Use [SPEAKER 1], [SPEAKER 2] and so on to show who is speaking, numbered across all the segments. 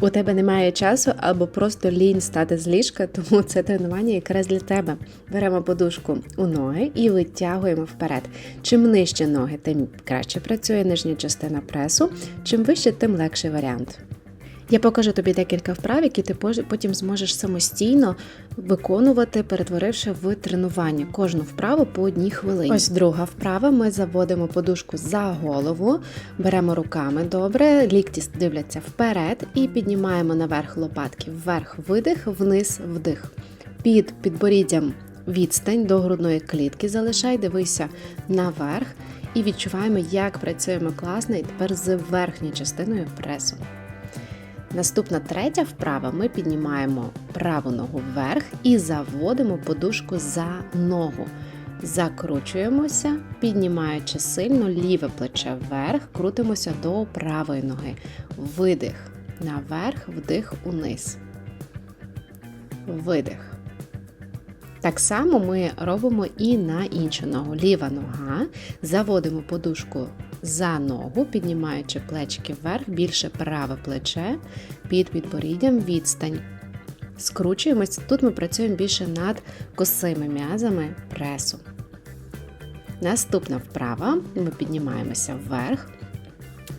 [SPEAKER 1] У тебе немає часу або просто лінь стати з ліжка, тому це тренування якраз для тебе. Беремо подушку у ноги і витягуємо вперед. Чим нижче ноги, тим краще працює нижня частина пресу, чим вище, тим легший варіант. Я покажу тобі декілька вправ, які ти потім зможеш самостійно виконувати, перетворивши в тренування кожну вправу по одній хвилині. Ось друга вправа. Ми заводимо подушку за голову, беремо руками добре, лікті дивляться вперед і піднімаємо наверх лопатки. Вверх видих, вниз вдих. Під підборіддям відстань до грудної клітки залишай, дивися наверх і відчуваємо, як працюємо класно і тепер з верхньою частиною пресу. Наступна третя вправа. Ми піднімаємо праву ногу вверх і заводимо подушку за ногу. Закручуємося, піднімаючи сильно ліве плече вверх, крутимося до правої ноги. Видих. Наверх, вдих униз. Видих. Так само ми робимо і на іншу ногу. Ліва нога. Заводимо подушку за ногу, піднімаючи плечики вверх, більше праве плече під підборіддям відстань. Скручуємось. Тут ми працюємо більше над косими м'язами пресу. Наступна вправа. Ми піднімаємося вверх.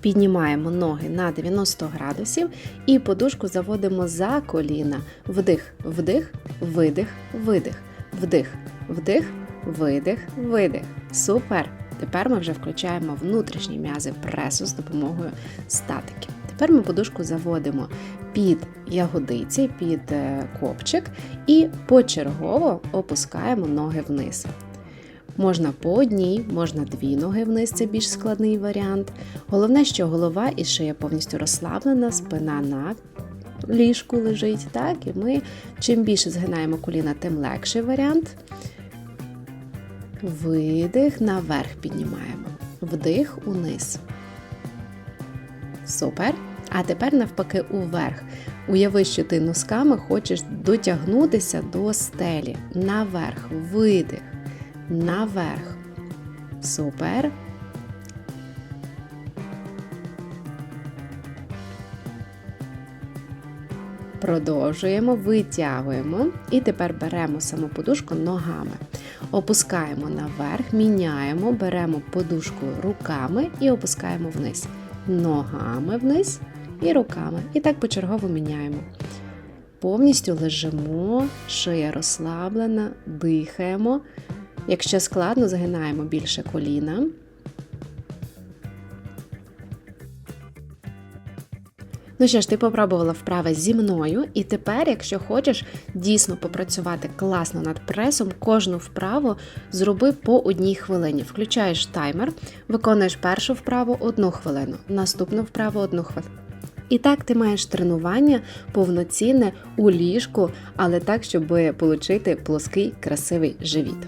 [SPEAKER 1] Піднімаємо ноги на 90 градусів і подушку заводимо за коліна. Вдих, вдих, видих, видих, вдих, вдих, видих, видих. Супер! Тепер ми вже включаємо внутрішні м'язи пресу з допомогою статики. Тепер ми подушку заводимо під ягодиці, під е, копчик і почергово опускаємо ноги вниз. Можна по одній, можна дві ноги вниз, це більш складний варіант. Головне, що голова і шия повністю розслаблена, спина на ліжку лежить. Так? І ми чим більше згинаємо коліна, тим легший варіант. Видих, наверх піднімаємо. Вдих униз. Супер. А тепер навпаки уверх. Уяви, що ти носками хочеш дотягнутися до стелі. Наверх. Видих. Наверх. Супер. Продовжуємо, витягуємо. І тепер беремо саму подушку ногами. Опускаємо наверх, міняємо, беремо подушку руками і опускаємо вниз. Ногами вниз і руками. І так почергово міняємо. Повністю лежимо, шия розслаблена, дихаємо. Якщо складно, загинаємо більше коліна. Ну що ж, ти попробувала вправи зі мною, і тепер, якщо хочеш дійсно попрацювати класно над пресом, кожну вправу зроби по одній хвилині. Включаєш таймер, виконуєш першу вправу одну хвилину, наступну вправу одну хвилину. І так ти маєш тренування повноцінне у ліжку, але так, щоб отримати плоский красивий живіт.